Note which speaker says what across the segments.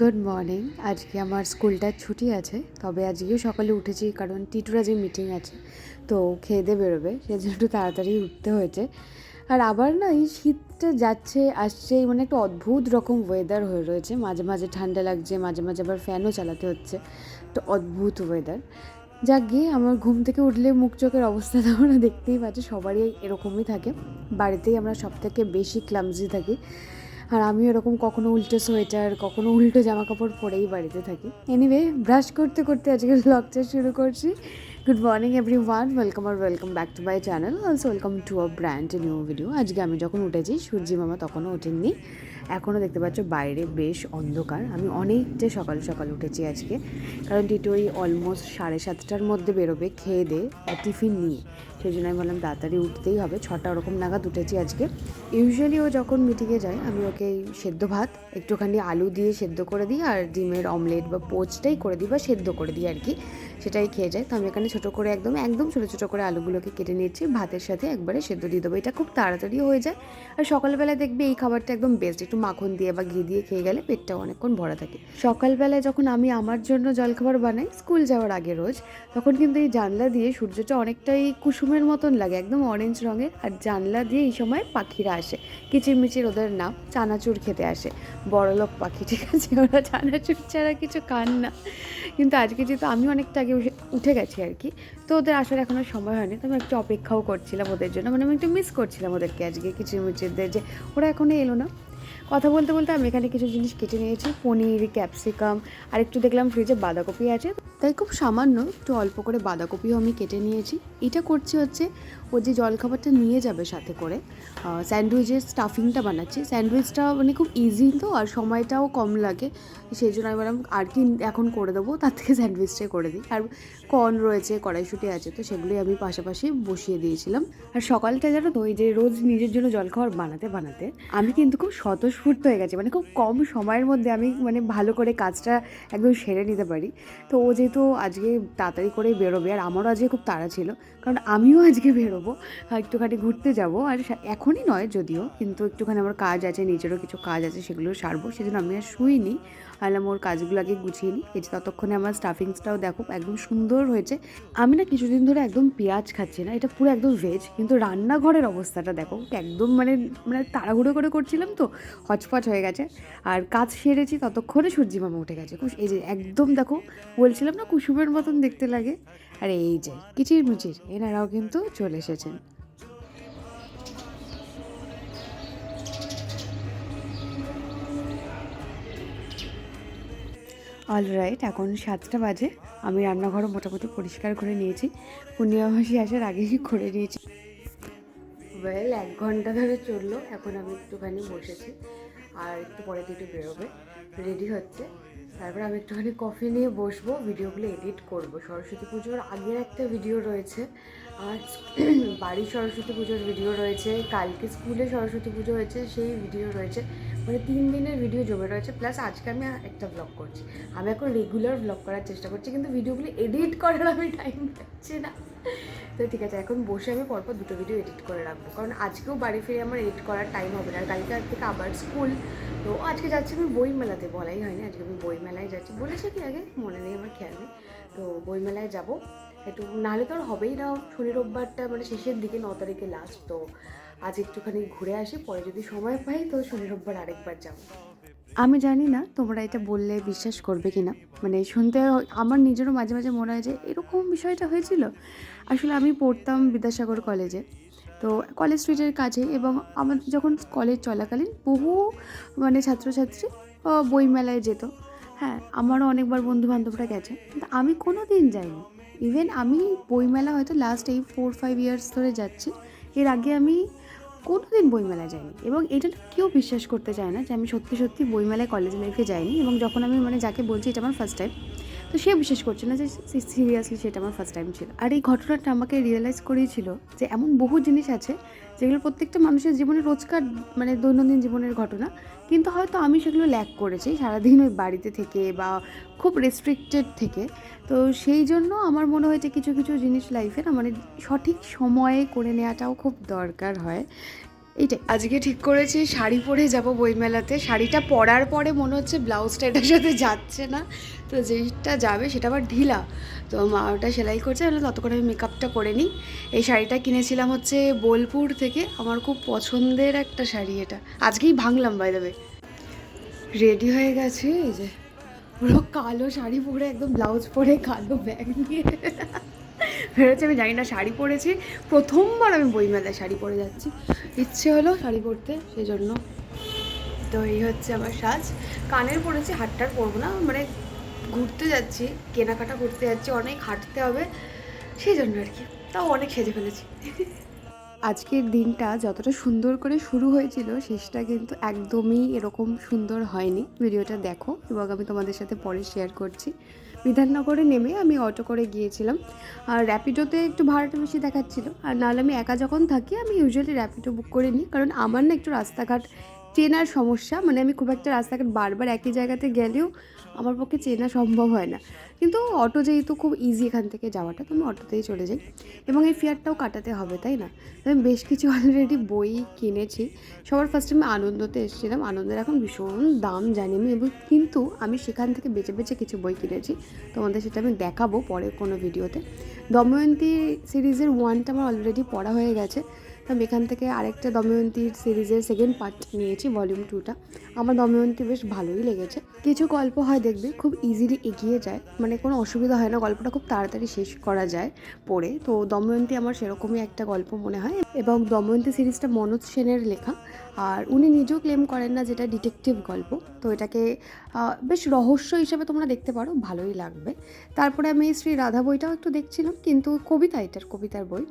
Speaker 1: Good morning আজকে আমার স্কুলটার ছুটি আছে, তবে আজকেও সকালে উঠেছি কারণ টিটুরা যে মিটিং আছে, তো খেয়ে দিয়ে বেরোবে, সেজন্য একটু তাড়াতাড়ি উঠতে হয়েছে। আর আবার না, এই শীতটা যাচ্ছে, আসছে মানে একটু অদ্ভুত রকম ওয়েদার হয়ে রয়েছে। মাঝে মাঝে ঠান্ডা লাগছে, মাঝে মাঝে আবার ফ্যানও চালাতে হচ্ছে, তো অদ্ভুত ওয়েদার যাক, গিয়ে আমার ঘুম থেকে উঠলে মুখ চোখের অবস্থা তো আমরা দেখতেই পাচ্ছি, সবারই এরকমই থাকে। বাড়িতেই আমরা সব থেকে বেশি ক্লামজি থাকি। আর আমি এরকম কখনো উল্টো সোয়েটার, কখনো উল্টো জামা কাপড় পরেই বাড়িতে থাকি। এনিওয়ে ব্রাশ করতে করতে আজকে ব্লগটা শুরু করছি। Good morning everyone welcome R welcome back to my channel also welcome to a brand new video আজকে আমি যখন উঠেছি, সূর্যি মামা তখনও ওঠেননি। এখনও দেখতে পাচ্ছ বাইরে বেশ অন্ধকার। আমি অনেকটা সকাল সকাল উঠেছি আজকে, কারণ টিটোই অলমোস্ট সাড়ে সাতটার মধ্যে বেরোবে খেয়ে দে টিফিন নিয়ে। সেই জন্য আমি বললাম তাড়াতাড়ি উঠতেই হবে, ছটা ওরকম নাগাদ উঠেছি আজকে। ইউজুয়ালি ও যখন মিটিংয়ে যায়, আমি ওকে সেদ্ধ ভাত, একটুখানি আলু দিয়ে সেদ্ধ করে দিই, আর ডিমের অমলেট বা পোচটাই করে দিই বা সেদ্ধ করে দিই আর কি সেটাই খেয়ে যায়। তো আমি এখানে ছোটো করে একদম একদম ছোটো ছোটো করে আলুগুলোকে কেটে নিয়েছি, ভাতের সাথে একবারে সেদ্ধ দিয়ে দেবো। এটা খুব তাড়াতাড়ি হয়ে যায়। আর সকালবেলা দেখবে এই খাবারটা একদম বেস্ট একটু মাখন দিয়ে বা ঘি দিয়ে খেয়ে গেলে পেটটা অনেকক্ষণ ভরা থাকে। সকালবেলায় যখন আমি আমার জন্য জলখাবার বানাই, স্কুল যাওয়ার আগে রোজ, তখন কিন্তু এই জানলা দিয়ে সূর্যটা অনেকটাই কুসুমের মতন লাগে, একদম অরেঞ্জ রঙের, আর জানলা দিয়ে এই সময় পাখিরা আসে। কিচিরমিচির ওদের নাম চানাচুর খেতে আসে। বড়লোক পাখি, ঠিক আছে? ওরা চানাচুর ছাড়া কিছু খান না। কিন্তু আজকে যেহেতু আমি অনেকটা আগে উঠে- উঠে গেছি আর কি, তো ওদের আসার এখনও সময় হয়নি, তো আমি একটু অপেক্ষাও করছিলাম ওদের জন্য। মানে আমি একটু মিস করছিলাম ওদেরকে আজকে কিচিরমিচিরদের যে, ওরা এখনও এলো না। কথা বলতে বলতে আমি এখানে কিছু জিনিস কেটে নিয়েছি। পনির, ক্যাপসিকাম আর একটু দেখলাম ফ্রিজে বাঁধাকপি আছে। তাই খুব সামান্য একটু অল্প করে বাঁধাকপিও আমি কেটে নিয়েছি। এটা করছি হচ্ছে, ও যে জলখাবারটা নিয়ে যাবে সাথে করে স্যান্ডউইচের স্টাফিংটা বানাচ্ছি। স্যান্ডউইচটা মানে খুব ইজি তো, আর সময়টাও কম লাগে। সেই জন্য আমি বললাম, আর কি এখন করে দেবো? তার থেকে স্যান্ডউইচটাই করে দিই। আর কর্ন রয়েছে, কড়াইশুটি আছে, তো সেগুলোই আমি পাশাপাশি বসিয়ে দিয়েছিলাম। আর সকালটা জানো তো, ওই যে রোজ নিজের জন্য জলখাবার বানাতে বানাতে, আমি কিন্তু খুব স্বতঃস্ফূর্ত হয়ে গেছে। মানে খুব কম সময়ের মধ্যে আমি মানে ভালো করে কাজটা একদম সেরে নিতে পারি। তো ও যেহেতু আজকে তাড়াতাড়ি করে বেরোবে আর আমারও আজকে খুব তাড়া ছিল, কারণ আমিও আজকে বেরোবো একটুখানি ঘুরতে যাব। আর এখনই নয় যদিও, কিন্তু একটুখানি আমার কাজ আছে, নিজেরও কিছু কাজ আছে সেগুলো সারবো, সেজন্য আমি আর শুইনি। আলাম ওর কাজগুলো আগে গুছিয়ে নিই। এই যে ততক্ষণে আমার স্টাফিংসটাও দেখো, একদম সুন্দর হয়েছে। আমি না কিছুদিন ধরে একদম পেঁয়াজ খাচ্ছি না, এটা পুরো একদম ভেজ কিন্তু রান্নাঘরের অবস্থাটা দেখো, একদম মানে মানে তাড়াহুড়ো করে করছিলাম তো, হচপচ হয়ে গেছে। আর কাজ সেরেছি, ততক্ষণে সূর্যি মামা উঠে গেছে। এই যে একদম দেখো, বলছিলাম না কুসুমের মতন দেখতে লাগে। আর এই যে কিচির মুচির এনারাও কিন্তু চলে এসেছেন। অল রাইট এখন সাতটা বাজে। আমি রান্নাঘরও মোটামুটি পরিষ্কার করে নিয়েছি। পূর্ণিমা মাসি আসার আগেই করে নিয়েছি। ওয়েল এক ঘণ্টা ধরে চলল, এখন আমি একটুখানি বসেছি। আর একটু পরে একটু বেরোবে। রেডি হচ্ছে। তারপর আমি একটুখানি কফি নিয়ে বসবো ভিডিওগুলো এডিট করব। সরস্বতী পুজোর আগের একটা ভিডিও রয়েছে। আর বাড়ির সরস্বতী পুজোর ভিডিও রয়েছে। কালকে স্কুলে সরস্বতী পুজো হয়েছে, সেই ভিডিও রয়েছে। মানে তিন দিনের ভিডিও জমে রয়েছে প্লাস আজকে আমি একটা ব্লগ করছি। আমি এখন রেগুলার ব্লগ করার চেষ্টা করছি, কিন্তু ভিডিওগুলো এডিট করার আমি টাইম পাচ্ছি না। তো ঠিক আছে, এখন বসে আমি পরপর দুটো ভিডিও এডিট করে রাখব। কারণ আজকেও বাড়ি ফিরে আমার এডিট করার টাইম হবে না। আর কালকে থেকে আবার স্কুল তো আজকে যাচ্ছি আমি বই মেলাতে বলাই হয়নি, আজকে আমি বই মেলায় যাচ্ছি। বলেছি কি আগে? মনে নেই, আমার খেয়াল নেই। তো বই মেলায় যাব। একটু, নাহলে তো আর হবেই না। শনি রোববারটা মানে শেষের দিকে, ন তারিখে লাস্ট তো আজ একটুখানি ঘুরে আসি, পরে যদি সময় পাই তো শনি রোববার আরেকবার যাব। আমি জানি না তোমরা এটা বললে বিশ্বাস করবে কি না মানে শুনতে আমার নিজেরও মাঝে মাঝে মনে হয় যে এরকম বিষয়টা হয়েছিল। আসলে আমি পড়তাম বিদ্যাসাগর কলেজে। তো কলেজ স্ট্রিটের কাছে এবং আমাদের যখন কলেজ চলাকালীন বহু মানে ছাত্রছাত্রী বইমেলায় যেত। হ্যাঁ আমারও অনেকবার বন্ধু বান্ধবরা গেছে। কিন্তু আমি কোনো দিন যাইনি। ইভেন আমি বইমেলা হয়তো লাস্ট এই ফোর ফাইভ ইয়ার্স ধরে যাচ্ছি। এর আগে আমি কোনোদিন বইমেলায় যাইনি। এবং এটা কেউ বিশ্বাস করতে চায় না যে আমি সত্যি সত্যি বইমেলায় কলেজ লাইফে যাইনি। এবং যখন আমি মানে যাকে বলছি, এটা আমার ফার্স্ট টাইম তো সে বিশ্বাস করছে না যে সিরিয়াসলি সেটা আমার ফার্স্ট টাইম ছিল। আর এই ঘটনাটা আমাকে রিয়েলাইজ করিয়েছিল যে এমন বহু জিনিস আছে যেগুলো প্রত্যেকটা মানুষের জীবনে রোজকার মানে দৈনন্দিন জীবনের ঘটনা। কিন্তু হয়তো আমি সেগুলো ল্যাক করেছি সারাদিন ওই বাড়িতে থেকে বা খুব রেস্ট্রিক্টেড থেকে। তো সেই জন্য আমার মনে হয়েছে কিছু কিছু জিনিস লাইফে না মানে সঠিক সময়ে করে নেওয়াটাও খুব দরকার হয়। এইটাই। আজকে ঠিক করেছি, শাড়ি পরে যাব বইমেলাতে। শাড়িটা পরার পরে মনে হচ্ছে ব্লাউজটা এটার সাথে যাচ্ছে না। তো যেটা যাবে সেটা আবার ঢিলা। তো মা ওটা সেলাই করছে তাহলে ততক্ষণ আমি মেকআপটা করে নিই। এই শাড়িটা কিনেছিলাম হচ্ছে বোলপুর থেকে। আমার খুব পছন্দের একটা শাড়ি এটা। আজকেই ভাঙলাম বাই দেবে রেডি হয়ে গেছে, এই যে। পুরো কালো শাড়ি পরে, একদম ব্লাউজ পরে কালো ব্যাগ নিয়ে। বেরোচ্ছে, আমি জানি না, শাড়ি পরেছি। প্রথমবার আমি বইমেলায় শাড়ি পরে যাচ্ছি। ইচ্ছে হলো শাড়ি পরতে সেই জন্য তো এই হচ্ছে আমার সাজ। কানের পরেছি হাটটার পরবো না মানে ঘুরতে যাচ্ছি, কেনাকাটা করতে যাচ্ছি, অনেক হাঁটতে হবে সেই জন্য আর কি। তাও অনেক সেজে ফেলেছি। আজকের দিনটা যতটা সুন্দর করে শুরু হয়েছিল, শেষটা কিন্তু একদমই এরকম সুন্দর হয়নি। ভিডিওটা দেখো, এবং আমি তোমাদের সাথে পরে শেয়ার করছি। বিধাননগরে নেমে আমি অটো করে গিয়েছিলাম। আর র্যাপিডোতে একটু ভাড়াটা বেশি দেখাচ্ছিল। আর নাহলে আমি একা যখন থাকি, আমি ইউজুয়ালি র্যাপিডো বুক করে নিই। কারণ আমার না একটু রাস্তাঘাট চেনার সমস্যা মানে আমি খুব একটা রাস্তাঘাট বারবার একই জায়গাতে গেলেও আমার পক্ষে চেনা সম্ভব হয় না। কিন্তু অটো যেহেতু খুব ইজি এখান থেকে যাওয়াটা, তো আমি অটোতেই চলে যাই। এবং এই ফেয়ারটাও কাটাতে হবে, তাই না? আমি বেশ কিছু অলরেডি বই কিনেছি। সবার ফার্স্টে আমি আনন্দতে এসেছিলাম। আনন্দের এখন ভীষণ দাম, জানি আমি। এবং কিন্তু আমি সেখান থেকে বেছে বেছে কিছু বই কিনেছি। তোমাদের সেটা আমি দেখাবো পরে কোনো ভিডিওতে দময়ন্তী সিরিজের ওয়ানটা আমার অলরেডি পড়া হয়ে গেছে। আমি এখান থেকে আরেকটা দময়ন্তীর সিরিজের সেকেন্ড পার্ট নিয়েছি ভলিউম টুটা আমার দময়ন্তী বেশ ভালোই লেগেছে। কিছু গল্প হয় দেখবে, খুব ইজিলি এগিয়ে যায়। মানে কোনো অসুবিধা হয় না, গল্পটা খুব তাড়াতাড়ি শেষ করা যায় পড়ে। তো দময়ন্তী আমার সেরকমই একটা গল্প মনে হয়। এবং দময়ন্তী সিরিজটা মনোজ সেনের লেখা। আর উনি নিজেও ক্লেম করেন না যেটা ডিটেকটিভ গল্প। তো এটাকে বেশ রহস্য হিসেবে তোমরা দেখতে পারো, ভালোই লাগবে। তারপরে আমি শ্রী রাধা বইটাও একটু দেখছিলাম, কিন্তু কবিতা এটার, কবিতার বই।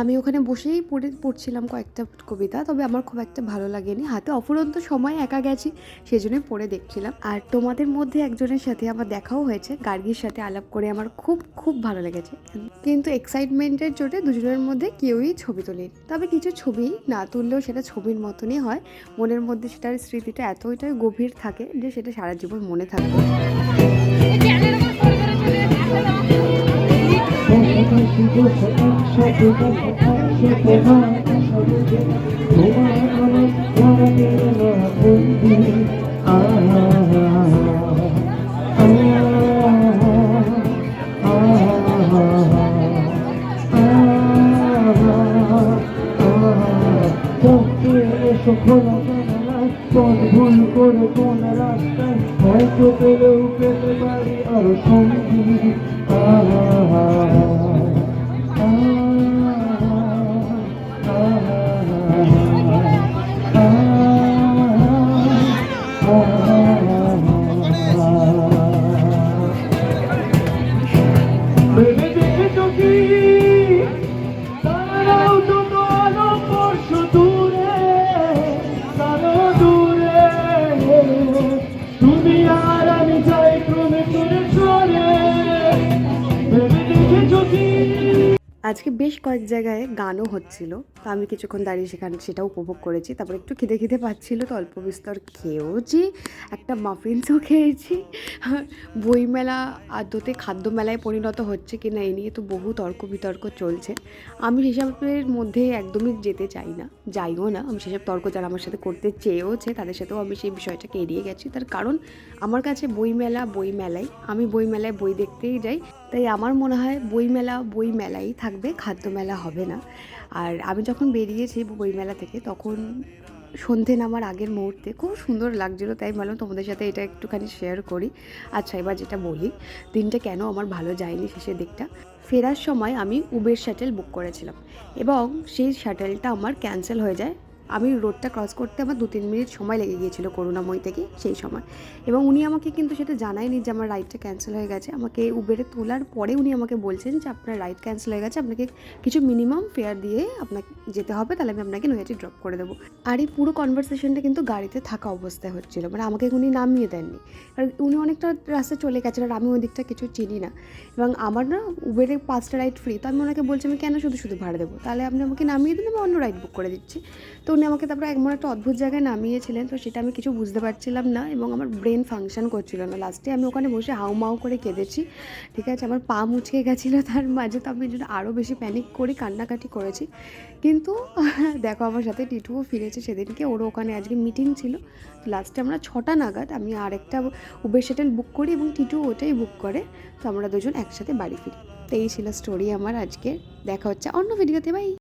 Speaker 1: আমি ওখানে বসেই পড়ে পড়ছিলাম কয়েকটা কবিতা তবে আমার খুব একটা ভালো লাগেনি। হাতে অফুরন্ত সময় একা গেছি সেজন্যই পড়ে দেখছিলাম। আর তোমাদের মধ্যে একজনের সাথে আমার দেখাও হয়েছে গার্গির সাথে আলাপ করে আমার খুব খুব ভালো লেগেছে। কিন্তু এক্সাইটমেন্টের জোরে দুজনের মধ্যে কেউই ছবি তোলেনি। তবে কিছু ছবি না তুললেও সেটা ছবির মতনই হয়। মনের মধ্যে সেটার স্মৃতিটা এতটাই গভীর থাকে যে সেটা সারা জীবন মনে থাকবে
Speaker 2: কোন ভুল করে কোন রাস্তায় হয়তো পেলেও পেতে পারি আরও সঙ্গী আহা
Speaker 1: আজকে বেশ কয়েক জায়গায় গানও হচ্ছিল। তো আমি কিছুক্ষণ দাঁড়িয়ে সেখানে সেটা উপভোগ করেছি। তারপর একটু খিদে খিদে পাচ্ছিল, তো অল্প বিস্তর খেয়েওছি। একটা মাফিনসও খেয়েছি। বইমেলা আদতে খাদ্য মেলায় পরিণত হচ্ছে কি না এই নিয়ে তো বহু তর্ক বিতর্ক চলছে। আমি সেসবের মধ্যে একদমই যেতে চাই না, যাইও না। আমি সেসব তর্ক যারা আমার সাথে করতে চেয়েওছে, তাদের সাথেও আমি সেই বিষয়টাকে এড়িয়ে গেছি। তার কারণ আমার কাছে বইমেলা বই মেলাই আমি বইমেলায় বই দেখতেই যাই। তাই আমার মনে হয় বইমেলা বই মেলাই থাকবে, খাদ্য মেলা হবে না। আর আমি যখন বেরিয়েছি বইমেলা থেকে, তখন সন্ধে নামার আগের মুহূর্তে খুব সুন্দর লাগছিল, তাই ভাবলাম তোমাদের সাথে এটা একটুখানি শেয়ার করি। আচ্ছা এবার যেটা বলি, দিনটা কেন আমার ভালো যায়নি শেষের দিকটা? ফেরার সময় আমি উবের শাটেল বুক করেছিলাম এবং সেই শাটেলটা আমার ক্যান্সেল হয়ে যায়। আমি রোডটা ক্রস করতে আমার দু তিন মিনিট সময় লেগে গিয়েছিল করুণাময়ী থেকে সেই সময়। এবং উনি আমাকে কিন্তু সেটা জানায়নি যে আমার রাইডটা ক্যান্সেল হয়ে গেছে। আমাকে উবেরে তোলার পরে উনি আমাকে বলছেন যে আপনার রাইড ক্যান্সেল হয়ে গেছে, আপনাকে কিছু মিনিমাম ফেয়ার দিয়ে আপনাকে যেতে হবে, তাহলে আমি আপনাকে নৈহাটি ড্রপ করে দেবো। আর এই পুরো কনভারসেশনটা কিন্তু গাড়িতে থাকা অবস্থায় হচ্ছিল মানে আমাকে উনি নামিয়ে দেননি। কারণ উনি অনেকটা রাস্তা চলে গেছেন আর আমি ওই দিকটা কিছু চিনি না। এবং আমার না উবেরে পাঁচটা রাইড ফ্রি তো আমি ওনাকে বলছি আমি কেন শুধু শুধু ভাড়া দেবো? তাহলে আপনি আমাকে নামিয়ে দিন আমি অন্য রাইড বুক করে দিচ্ছি। তো আমাকে তারপরে এমন একটা অদ্ভুত জায়গায় নামিয়েছিলেন, তো সেটা আমি কিছু বুঝতে পারছিলাম না এবং আমার ব্রেন ফাংশন করছিল না। লাস্টে আমি ওখানে বসে হাউ মাউ করে কেঁদেছি, ঠিক আছে? আমার পা মুচকে গেছিল, তার মাঝে তো আমি জন্য আরও বেশি প্যানিক করে, কান্নাকাটি করেছি। কিন্তু দেখো আমার সাথে টিটুও ফিরেছে সেদিনকে, ওরও ওখানে আজকে মিটিং ছিল। লাস্টে আমরা ছটা নাগাদ আমি আরেকটা উবের সেটেল বুক করি এবং টিটু ওটাই বুক করে, তো আমরা দুজন একসাথে বাড়ি ফিরি। তো এই ছিল স্টোরি আমার আজকে দেখা হচ্ছে অন্য ভিডিওতে বাই